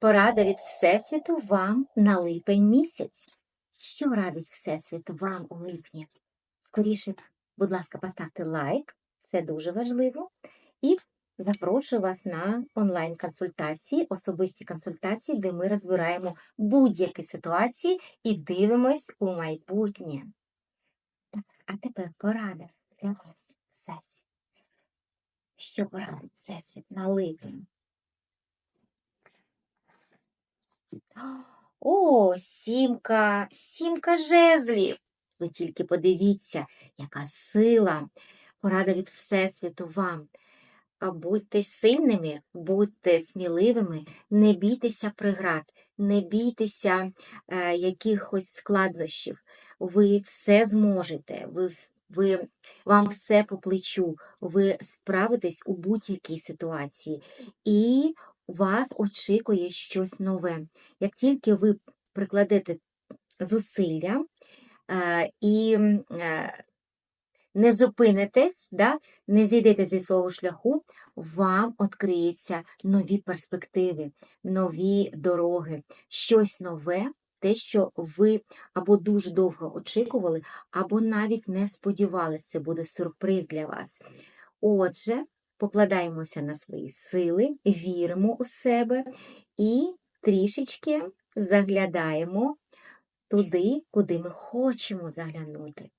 Порада від Всесвіту вам на липень місяць. Що радить Всесвіт вам у липні? Скоріше, будь ласка, поставте лайк, це дуже важливо. І запрошую вас на онлайн-консультації, особисті консультації, де ми розбираємо будь-які ситуації і дивимось у майбутнє. Так, а тепер порада для вас, Всесвіт. Що порадить Всесвіт на липень? О, сімка, сімка жезлів. Ви тільки подивіться, яка сила, порада від Всесвіту вам. Будьте сильними, будьте сміливими, не бійтеся преград, не бійтеся е, якихось складнощів. Ви все зможете, ви, ви, вам все по плечу, ви справитесь у будь-якій ситуації. І вас очікує щось нове. Як тільки ви прикладете зусилля е, і е, не зупинитесь, да, не зійдете зі свого шляху, вам відкриються нові перспективи, нові дороги, щось нове, те, що ви або дуже довго очікували, або навіть не сподівались, це буде сюрприз для вас. Отже, покладаємося на свої сили, віримо у себе і трішечки заглядаємо туди, куди ми хочемо заглянути.